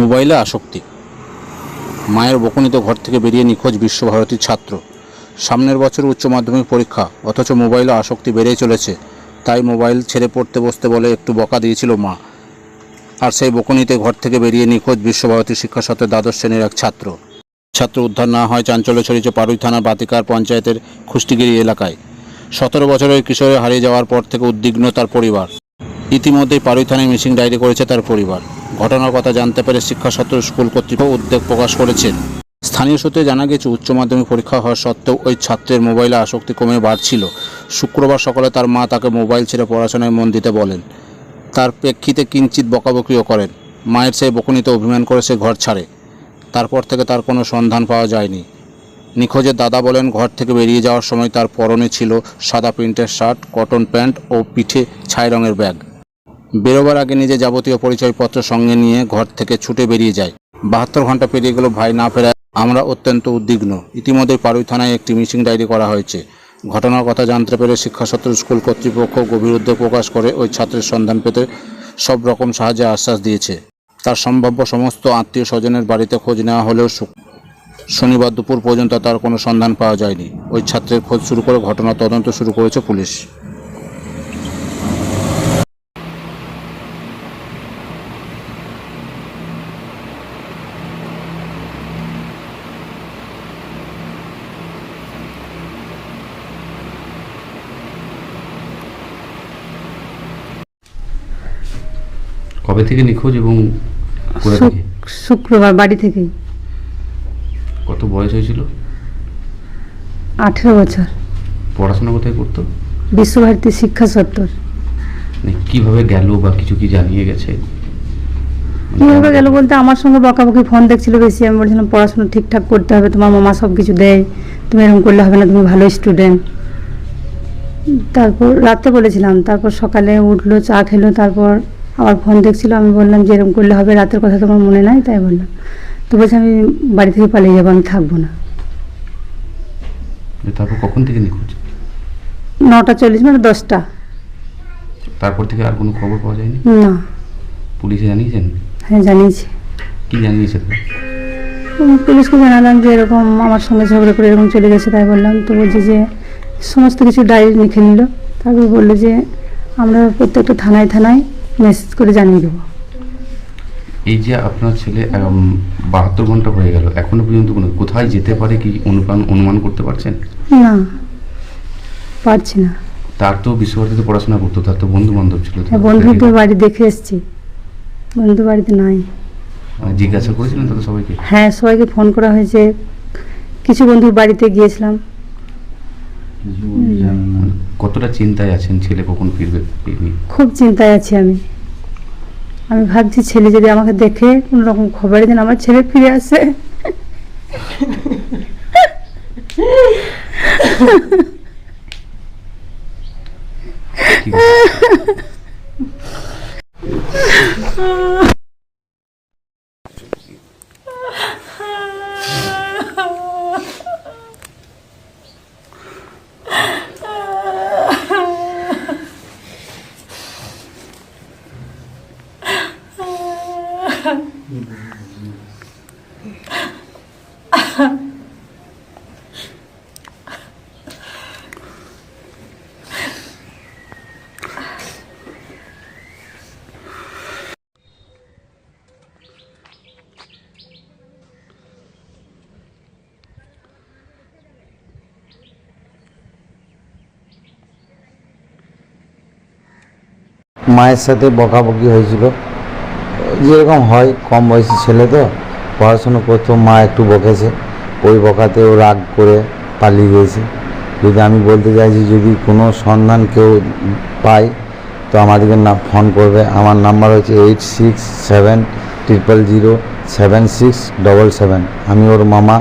মোবাইলে আসক্তি। মায়ের বকুনিতে ঘর থেকে বেরিয়ে নিখোঁজ বিশ্বভারতীর ছাত্র। সামনের বছর উচ্চ মাধ্যমিক পরীক্ষা, অথচ মোবাইলে আসক্তি বেড়েই চলেছে। তাই মোবাইল ছেড়ে পড়তে বসতে বলে একটু বকা দিয়েছিল মা। আর সেই বকুনিতে ঘর থেকে বেরিয়ে নিখোঁজ বিশ্বভারতী শিক্ষা সত্ত্বে দ্বাদশ শ্রেণির এক ছাত্র। ছাত্র উদ্ধার না হয় চাঞ্চল্য ছড়িয়েছে পারুই থানা বাতিকার পঞ্চায়েতের খুষ্টিগিরি এলাকায়। সতেরো বছরের কিশোরে হারিয়ে যাওয়ার পর থেকে উদ্বিগ্ন তার পরিবার। ইতিমধ্যেই পাড়ুই থানায় মিসিং ডায়েরি করেছে তার পরিবার। ঘটনার কথা জানতে পেরে শিক্ষা সত্ত্ব স্কুল কর্তৃপক্ষ উদ্বেগ প্রকাশ করেছেন। স্থানীয় সূত্রে জানা গেছে, উচ্চ মাধ্যমিক পরীক্ষা হওয়া সত্ত্বেও ওই ছাত্রের মোবাইলে আসক্তি কমে বাড়ছিল। শুক্রবার সকালে তার মা তাকে মোবাইল ছেড়ে পড়াশোনায় মন দিতে বলেন। তার প্রেক্ষিতে কিঞ্চিত বকাবকিও করেন। মায়ের সেই বকুনিতে অভিমান করে সে ঘর ছাড়ে। তারপর থেকে তার কোনো সন্ধান পাওয়া যায়নি। নিখোঁজের দাদা বলেন, ঘর থেকে বেরিয়ে যাওয়ার সময় তার পরনে ছিল সাদা প্রিন্টের শার্ট, কটন প্যান্ট ও পিঠে ছাই রঙের ব্যাগ। বেরোবার আগে নিজে যাবতীয় পরিচয়পত্র সঙ্গে নিয়ে ঘর থেকে ছুটে বেরিয়ে যায়। বাহাত্তর ঘণ্টা পেরিয়ে গেল ভাই না ফেরায়, আমরা অত্যন্ত উদ্বিগ্ন। ইতিমধ্যে পাড়ুই থানায় একটি মিসিং ডায়েরি করা হয়েছে। ঘটনার কথা জানতে পেরে শিক্ষাসত্র স্কুল কর্তৃপক্ষ গভীর উদ্বেগ প্রকাশ করে ওই ছাত্রের সন্ধান পেতে সব রকম সাহায্যে আশ্বাস দিয়েছে। তার সম্ভাব্য সমস্ত আত্মীয় স্বজনের বাড়িতে খোঁজ নেওয়া হলেও শনিবার দুপুর পর্যন্ত তার কোনো সন্ধান পাওয়া যায়নি। ওই ছাত্রের খোঁজ শুরু করে ঘটনা তদন্ত শুরু করেছে পুলিশ। কবে থেকে নিখোঁজ এবং কোথা থেকে? শুক্রবার বাড়ি থেকেই। কত বয়স হয়েছিল? আঠেরো বছর। পড়াশোনা কোথায় করতো? বিশ্বভারতী শিক্ষা সত্তর মানে কীভাবে গেল বা কিছু কি জানিয়ে গেছে? কীভাবে গেল বলতে আমার সঙ্গে বকাবকি ফোন দেখছিল বেশি। আমি বলছিলাম পড়াশোনা ঠিকঠাক করতে হবে। তোমার মামা সব কিছু দেয়। তুমি এরকম করলে হবে না। তুমি ভালো স্টুডেন্ট তারপর রাতে বলেছিলাম। তারপর সকালে উঠল চা খেলো তারপর আবার ফোন দেখছিল আমি বললাম যে এরকম করলে হবে রাতের কথা তোমার মনে নাই? তাই বললাম। তো বলছে আমি বাড়ি থেকে পালিয়ে যাব আমি থাকব না। তারপর কখন থেকে নিখোঁজ? নটা চল্লিশ মানে দশটা। তারপর থেকে আর কোনো খবর পাওয়া যায়নি? না। পুলিশে জানিয়েছেন? হ্যাঁ জানিয়েছি। কি জানিয়েছে পুলিশকে জানালাম যে এরকম আমার সঙ্গে ঝগড়া করে এরকম চলে গেছে তাই বললাম। তো বলছে যে সমস্ত কিছু ডায়েরি লিখে নিল। তারপর বলল যে আমরা প্রত্যেকটা থানায় থানায় মেসেজ করে জানিয়ে দেবো। এই যে আপনার ছেলে বাহাত্তর ঘণ্টা হয়ে গেল এখনও পর্যন্ত কোনো কোথায় যেতে পারে কি অনুমান অনুমান করতে পারছেন? না পারছি না। তার তো বিশ্বভারতীতে পড়াশোনা করতো তার তো বন্ধু বান্ধব ছিল হ্যাঁ, বন্ধুদের বাড়ি দেখে এসছি। বন্ধু বাড়িতে নাই। মানে জিজ্ঞাসা করেছিলেন তাদের সবাইকে? হ্যাঁ সবাইকে ফোন করা হয়েছে। কিছু বন্ধুর বাড়িতে গিয়েছিলাম। কতটা চিন্তায় আছেন ছেলে কখন ফিরবে খুব চিন্তায় আছি আমি। আমি ভাবছি ছেলে যদি আমাকে দেখে কোনো রকম খবরে দিন আমার ছেলে ফিরে আসে। ঠিক আছে মায়ের সাথে বকাবকি হয়েছিল। যেরকম হয়, কম বয়সী ছেলে তো, পড়াশুনো করতো, মা একটু বকেছে। ওই বকাতেও রাগ করে পালিয়ে গিয়েছে। যদি আমি বলতে চাইছি, যদি কোনো সন্ধান কেউ পায়, তো আমাদেরকে না, ফোন করবে। আমার নাম্বার হচ্ছে eight six seven triple zero seven six double seven. আমি ওর মামা।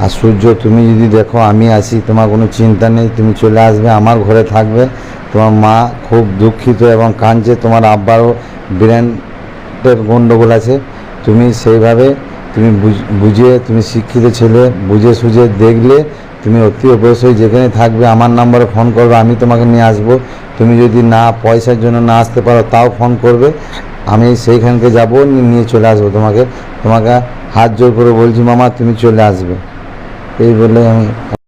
আর সূর্য, তুমি যদি দেখো আমি আসি তোমার কোনো চিন্তা নেই, তুমি চলে আসবে, আমার ঘরে থাকবে। তোমার মা খুব দুঃখিত এবং কাঁদছে, তোমার আব্বারও ব্রেনের গণ্ডগোল আছে, তুমি সেইভাবে তুমি বুঝে তুমি শিক্ষিত ছেলে, বুঝে সুঝে দেখলে তুমি অতি অবশ্যই যেখানে থাকবে আমার নাম্বারে ফোন করবে, আমি তোমাকে নিয়ে আসব। তুমি যদি না, পয়সার জন্য না আসতে পারো, তাও ফোন করবে। আমি সেইখানকে যাব নিয়ে চলে আসব তোমাকে। তোমাকে হাত জোর করে বলছি, মামা, তুমি চলে আসবে। এই বলে আমি